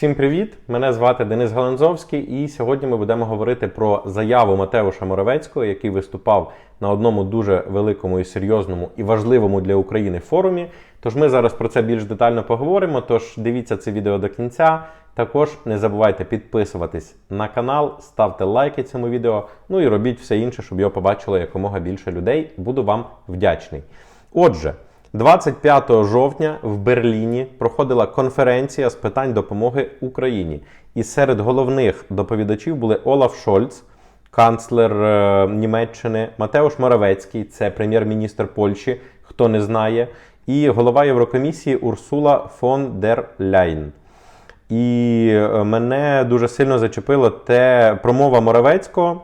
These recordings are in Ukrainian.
Всім привіт! Мене звати Денис Галанзовський, і сьогодні ми будемо говорити про заяву Матеуша Моровецького, який виступав на одному дуже великому і серйозному і важливому для України форумі. Тож ми зараз про це більш детально поговоримо. Тож дивіться це відео до кінця. Також не забувайте підписуватись на канал, ставте лайки цьому відео, ну і робіть все інше, щоб його побачило якомога більше людей. Буду вам вдячний. Отже. 25 жовтня в Берліні проходила конференція з питань допомоги Україні. І серед головних доповідачів були Олаф Шольц, канцлер е, Німеччини, Матеуш Моравецький, це прем'єр-міністр Польщі, хто не знає, і голова Єврокомісії Урсула фон дер Ляйн. І е, мене дуже сильно зачепило те промова Моравецького.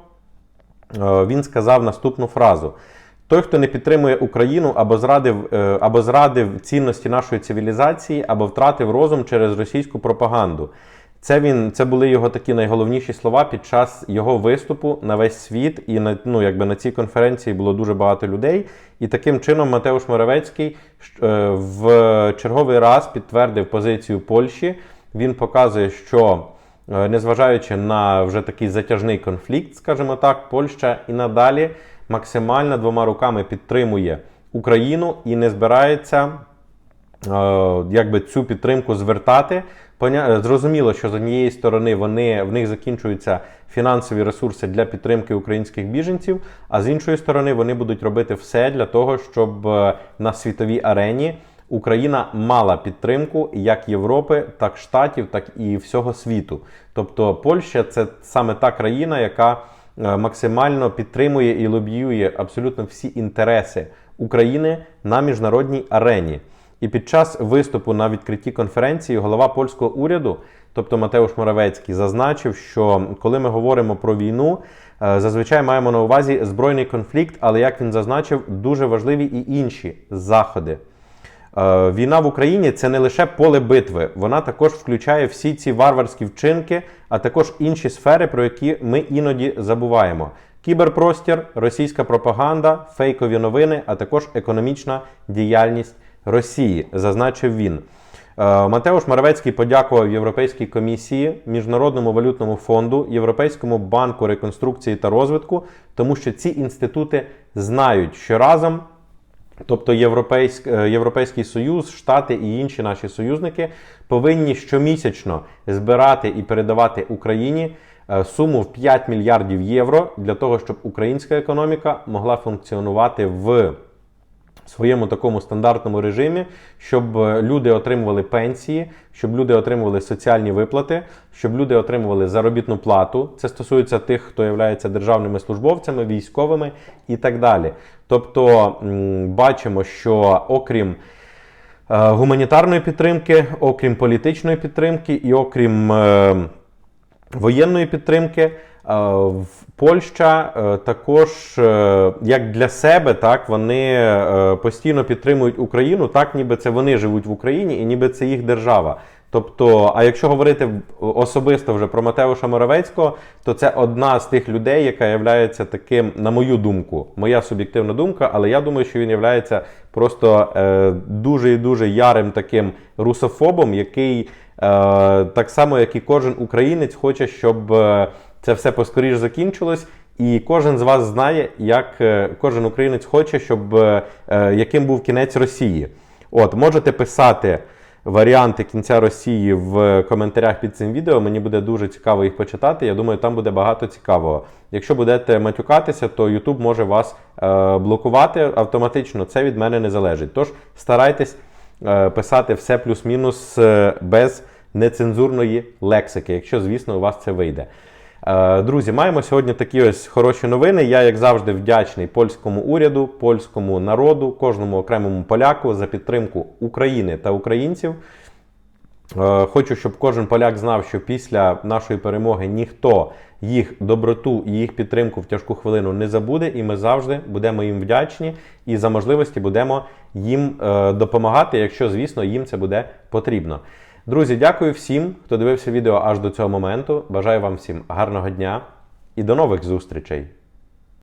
Е, Він сказав наступну фразу. Той, хто не підтримує Україну або зрадив, е, або зрадив цінності нашої цивілізації, або втратив розум через російську пропаганду. Це він, це були його такі найголовніші слова під час його виступу на весь світ. І на ну, якби на цій конференції було дуже багато людей. І таким чином Матеуш Моравецький е, в черговий раз підтвердив позицію Польщі. Він показує, що е, незважаючи на вже такий затяжний конфлікт, скажімо так, Польща і надалі максимально двома руками підтримує Україну і не збирається е, якби цю підтримку звертати. Поня... Зрозуміло, що з однієї сторони вони в них закінчуються фінансові ресурси для підтримки українських біженців, а з іншої сторони вони будуть робити все для того, щоб е, на світовій арені Україна мала підтримку як Європи, так Штатів, так і всього світу. Тобто Польща це саме та країна, яка Е, максимально підтримує і лобіює абсолютно всі інтереси України на міжнародній арені. І під час виступу на відкритті конференції голова польського уряду, тобто Матеуш Моравецький, зазначив, що коли ми говоримо про війну, е, зазвичай маємо на увазі збройний конфлікт, але як він зазначив, дуже важливі і інші заходи. Е, війна в Україні це не лише поле битви, вона також включає всі ці варварські вчинки, а також інші сфери, про які ми іноді забуваємо: кіберпростір, російська пропаганда, фейкові новини, а також економічна діяльність Росії, зазначив він. Е, Матеуш Моравецький подякував Європейській комісії, Міжнародному валютному фонду, Європейському банку реконструкції та розвитку, тому що ці інститути знають, що разом Тобто Європейськ, е, Європейський Союз, Штати і інші наші союзники повинні щомісячно збирати і передавати Україні е, суму в 5 мільярдів євро для того, щоб українська економіка могла функціонувати в своєму такому стандартному режимі, щоб е, люди отримували пенсії, щоб люди отримували соціальні виплати, щоб люди отримували заробітну плату. Це стосується тих, хто є державними службовцями, військовими і так далі. Тобто бачимо, що окрім е, гуманітарної підтримки, окрім політичної підтримки і окрім е, воєнної підтримки. Е, Польща е, також, е, як для себе, так вони постійно підтримують Україну, так ніби це вони живуть в Україні і ніби це їх держава. Тобто, а якщо говорити особисто вже про Матеуша Моравецького, то це одна з тих людей, яка є таким, на мою думку, моя суб'єктивна думка, але я думаю, що він є просто е, дуже і дуже ярим таким русофобом, який е, так само, як і кожен українець, хоче, щоб. Е, це все поскоріш закінчилось. І кожен з вас знає, як е, кожен українець хоче, щоб е, е, яким був кінець Росії. От, можете писати варіанти кінця Росії в коментарях під цим відео. Мені буде дуже цікаво їх почитати. Я думаю, там буде багато цікавого. Якщо будете матюкатися, то YouTube може вас блокувати автоматично. Це від мене не залежить. Тож старайтесь писати все плюс-мінус без нецензурної лексики, якщо, звісно, у вас це вийде. Е, друзі, маємо сьогодні такі ось хороші новини. Я, як завжди, вдячний польському уряду, польському народу, кожному окремому поляку за підтримку України та українців. Е, хочу, щоб кожен поляк знав, що після нашої перемоги ніхто їх доброту і їх підтримку в тяжку хвилину не забуде, і ми завжди будемо їм вдячні і за можливості будемо їм е, допомагати, якщо, звісно, їм це буде потрібно. Друзі, дякую всім, хто дивився відео аж до цього моменту. Бажаю вам всім гарного дня і до нових зустрічей!